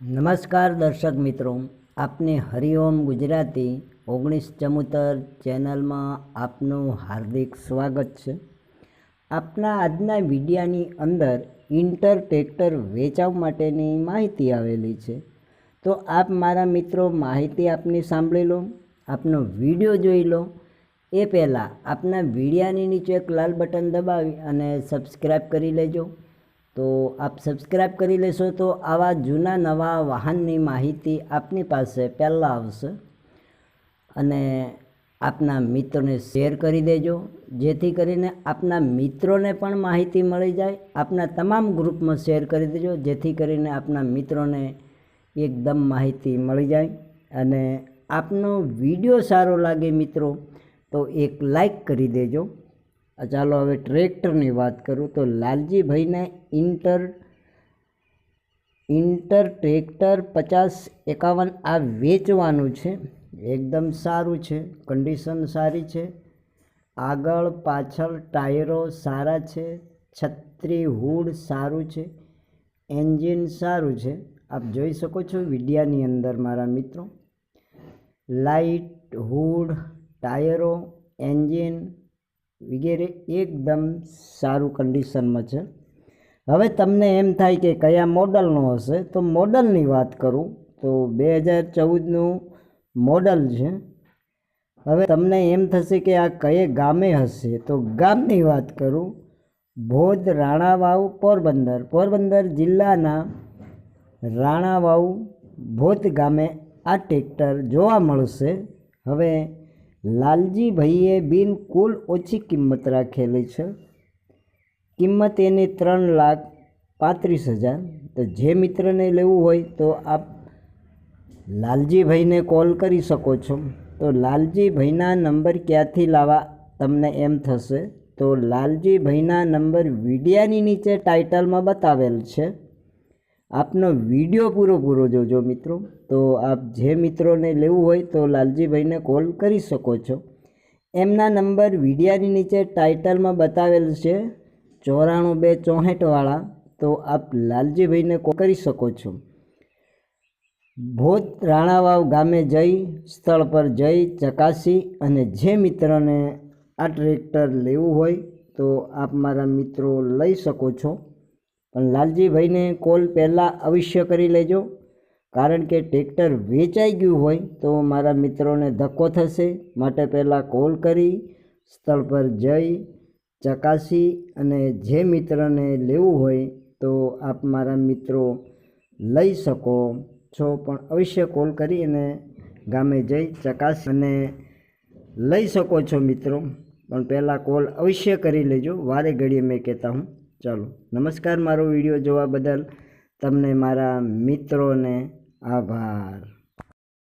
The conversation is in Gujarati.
નમસ્કાર દર્શક મિત્રો, આપને હરિઓમ ગુજરાતી ઓગણીસ ચમુતર ચેનલમાં આપનું હાર્દિક સ્વાગત છે. આપના આજના વિડિયાની અંદર ઇન્ટર ટ્રેક્ટર વેચાવ માટેની માહિતી આવેલી છે. તો આપ મારા મિત્રો માહિતી આપની સાંભળી લો, આપનો વીડિયો જોઈ લો. એ પહેલાં આપના વિડિયાની નીચે એક લાલ બટન દબાવી અને સબસ્ક્રાઈબ કરી લેજો. તો આપ સબસ્ક્રાઈબ કરી લેશો તો આવા જૂના નવા વાહનની માહિતી આપની પાસે પહેલાં આવશે. અને આપના મિત્રોને શેર કરી દેજો, જેથી કરીને આપના મિત્રોને પણ માહિતી મળી જાય. આપના તમામ ગ્રુપમાં શેર કરી દેજો, જેથી કરીને આપના મિત્રોને એકદમ માહિતી મળી જાય. અને આપનો વીડિયો સારો લાગે મિત્રો, તો એક લાઈક કરી દેજો. ચાલો હવે ટ્રેક્ટરની વાત કરું તો લાલજીભાઈને ઇન્ટર ઇન્ટર ટ્રેક્ટર પચાસ એકાવન આ વેચવાનું છે. એકદમ સારું છે કન્ડિશન સારી છે. આગળ પાછળ ટાયરો સારા છે, છત્રી હુડ સારું છે, એન્જિન સારું છે. આપ જોઈ શકો છો વિડિયાની અંદર મારા મિત્રો. લાઇટ હુડ, ટાયરો, એન્જિન વગેરે એકદમ સારું કન્ડિશનમાં છે. હવે તમને એમ થાય કે કયા મોડલનો હશે, તો મોડલની વાત કરું. તો બે હજાર ચૌદનું મોડલ છે. હવે તમને એમ થશે કે આ કયે ગામે હશે? તો ગામની વાત કરું. ભોજ રાણાવાવ પોરબંદર. પોરબંદર જિલ્લાના રાણાવાવ ભોજ ગામે આ ટ્રેક્ટર જોવા મળશે. હવે લાલજીભાઈએ બિલકુલ ઓછી કિંમત રાખેલી છે. કિંમત એની ત્રણ લાખ પાંત્રીસ હજાર. તો જે મિત્રને લેવું હોય તો આપ લાલજીભાઈને કોલ કરી શકો છો. તો લાલજીભાઈના નંબર ક્યાંથી લાવવા તમને એમ થશે? તો લાલજીભાઈના નંબર વિડિયાની નીચે ટાઇટલમાં બતાવેલ છે. આપનો વીડિયો પૂરો પૂરો જોજો મિત્રો. તો આપ જે મિત્રોને લેવું હોય તો લાલજીભાઈને કોલ કરી શકો છો. એમના નંબર વિડિયાની નીચે ટાઇટલમાં બતાવેલ છે, ચોરાણું બે ચોસઠવાળા. તો આપ લાલજીભાઈને કોલ કરી શકો છો. ભોજ રાણાવાવ ગામે જઈ, સ્થળ પર જઈ, ચકાસી અને જે મિત્રોને આ ટ્રેક્ટર લેવું હોય તો આપ મારા મિત્રો લઈ શકો છો. પણ લાલજીભાઈને કોલ પહેલાં અવશ્ય કરી લેજો. કારણ કે ટ્રેક્ટર વેચાઈ ગયું હોય તો મારા મિત્રોને ધક્કો થશે. માટે પહેલાં કોલ કરી, સ્થળ પર જઈ, ચકાસી અને જે મિત્રને લેવું હોય તો આપ મારા મિત્રો લઈ શકો છો. પણ અવશ્ય કોલ કરી અને ગામે જઈ ચકાસી અને લઈ શકો છો મિત્રો. પણ પહેલાં કોલ અવશ્ય કરી લેજો. વારે ઘડીએ મેં કહેતા હું. ચાલો નમસ્કાર મારો વીડિયો જોવા બદલ. તમને મારા મિત્રોને આભાર.